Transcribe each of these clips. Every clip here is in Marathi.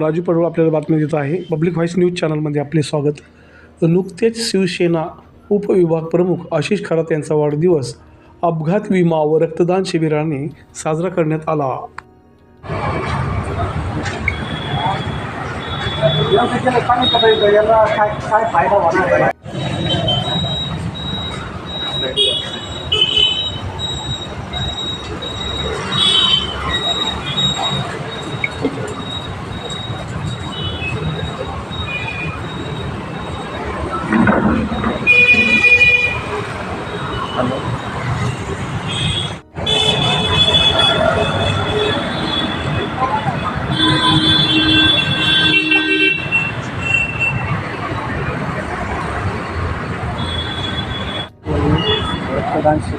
राजू पडवळ आपल्याला बातमी देत आहे. पब्लिक व्हॉईस न्यूज चॅनलमध्ये आपले स्वागत. नुकतेच शिवसेना उपविभाग प्रमुख आशिष खरात यांचा वाढदिवस अपघात विमा व रक्तदान शिबिराने साजरा करण्यात आला. काय काय फायदा होणार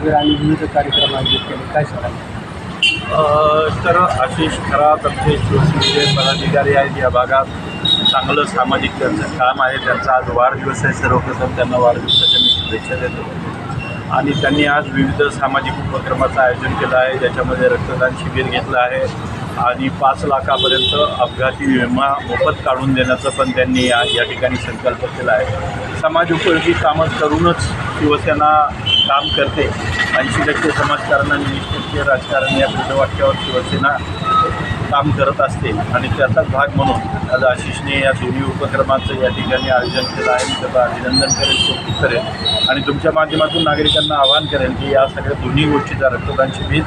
शिबिर आणि विविध कार्यक्रम आयोजित केले. काय सांगाल? तर आशिष खरा आमचे शिवसेनेचे पदाधिकारी आहेत या भागात. चांगलं सामाजिक त्यांचं काम आहे. त्यांचा आज वाढदिवस आहे. सर्वप्रथम त्यांना वाढदिवसाच्या मी शुभेच्छा देतो. आणि त्यांनी आज विविध सामाजिक उपक्रमाचं आयोजन केलं आहे. ज्याच्यामध्ये रक्तदान शिबिर घेतलं आहे. आणि पाच लाखापर्यंत अपघाती विमा मोफत काढून देण्याचं पण त्यांनी या या ठिकाणी संकल्प केला आहे. समाज उपयोगी कामं करूनच शिवसेना काम करते. ऐंशी टक्के समाजकारण आणि वीस टक्के राजकारण या वाक्यावर शिवसेना काम करत असते. आणि त्याचाच भाग म्हणून आज आशिषने या दोन्ही उपक्रमाचं या ठिकाणी आयोजन केलं आहे. मी त्याचं अभिनंदन करेन कौतुक करेन. आणि तुमच्या माध्यमातून नागरिकांना आवाहन करेन की या सगळ्या दोन्ही गोष्टीचा रक्तदान शिबिर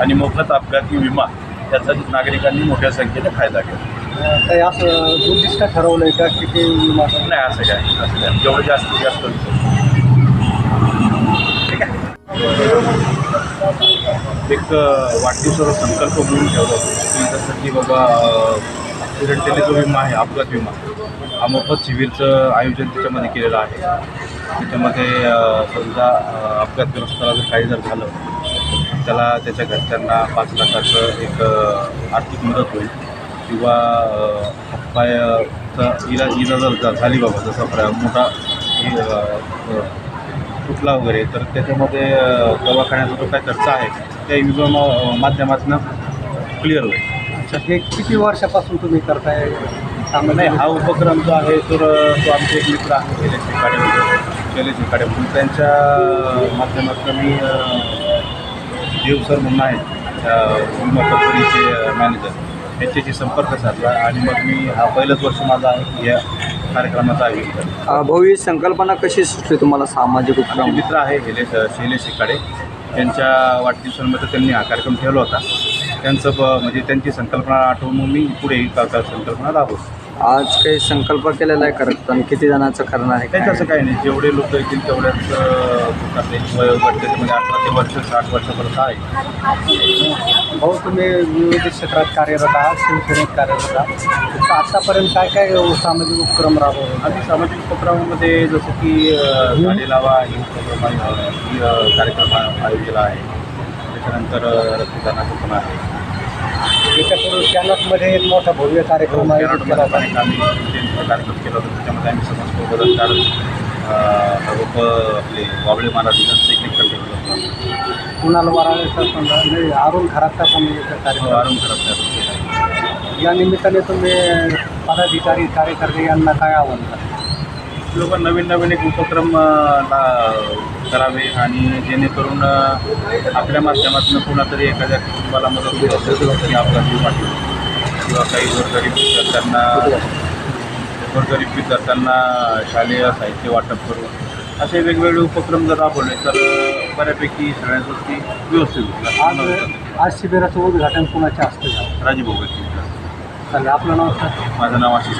आणि मोफत अपघाती विमा याचा नागरिकांनी मोठ्या संख्येने फायदा घ्यावा. काही असं उद्दिष्ट ठरवलं आहे का किती विमा नाही असं काय असं काय जेवढं जास्तीत जास्त एक वाढदिवसाचा संकल्प म्हणून ठेवला होता. की जसं की बाबा ॲक्सिडेंटली जो विमा आहे अपघात विमा. हा मोफत शिबिरचं आयोजन त्याच्यामध्ये केलेलं आहे. त्याच्यामध्ये समजा अपघातग्रस्ताला जर काही जर झालं त्याला त्याच्या घरच्यांना पाच लाखाचं एक आर्थिक मदत होईल. किंवा अ, हातपायचं इला जर झाली बाबा जसं मोठा तुटला वगैरे तर त्याच्यामध्ये दवाखान्याचा जो काय खर्च आहे त्या विमा मा- माध्यमातून क्लिअर होईल. अच्छा हे किती वर्षापासून तुम्ही करताय? नाही हा उपक्रम जो आहे तर तो आमचे एक मित्र आहे शैलेश शिकाडे शैलेश शिकाडे म्हणून त्यांच्या माध्यमातून मी देव सर म्हणून आहेत त्या विमा कंपनीचे मॅनेजर. यांच्याशी संपर्क साधला आणि मग मी हा पहिलंच वर्ष माझं आहे की या कार्यक्रमाचं आयोजन केलं भव्य संकल्पना कशी सुचली तुम्हाला सामाजिक आमचे उपक्रम मित्र आहे शैलेश शैलेश शिकाडे. त्यांच्या वाढदिवसानिमित्त त्यांनी हा कार्यक्रम ठेवला होता. त्यांचं ब म्हणजे त्यांची संकल्पना आठवून मग मी पुढे ही का- का- संकल्पना राबवतो. आज काही संकल्प केलेला आहे करत आणि किती जणांचं करणार आहे काही काय? तसं काही नाही. जेवढे लोक येतील तेवढ्याच वयोगट त्याच्यामध्ये अठरा ते वर्ष साठ वर्षापर्यंत आहे. भाऊ तुम्ही विविध क्षेत्रात कार्यरत आहात शिवसेनेत कार्यरत आहात. तर आतापर्यंत काय काय सामाजिक उपक्रम राबवले? आम्ही सामाजिक उपक्रमामध्ये जसं की झाडे लावा ही उपक्रम ही कार्यक्रम आयोजित आहे. त्याच्यानंतर रक्तदानाचं पण आहे. याच्यापूर्वी कॅनॉटमध्ये एक मोठा भव्य कार्यक्रम पण एक आम्ही कार्यक्रम केला होता. त्याच्यामध्ये आम्ही समाज बदल काढून लोक आपले वाबळे महाराज लेखन ठेवलं कुणाल वराळेचा समजा म्हणजे अरुण खराबचा पण एक कार्यक्रम. आरुण करत नाही या निमित्ताने तुम्ही पदाधिकारी कार्यकर्ते यांना काय आव्हान करा लोक नवीन नवीन एक उपक्रम ला- करावे आणि जेणेकरून आपल्या माध्यमातून कुणातरी एखाद्या कुटुंबाला मदत होत असेल तरी आपला जीव वाटेल किंवा काही गोरगरीब विद्यार्थ्यांना गोरगरीब विद्यार्थ्यांना शालेय साहित्य वाटप करून असे वेगवेगळे उपक्रम जर राबवले तर बऱ्यापैकी सगळ्या गोष्टी व्यवस्थित आज होतील आज शिबिराचं उद्घाटन कुणाच्या हस्ते झालं? राजीभाऊ व्यक्ती चालेल आपलं नाव. माझं नाव आशिष.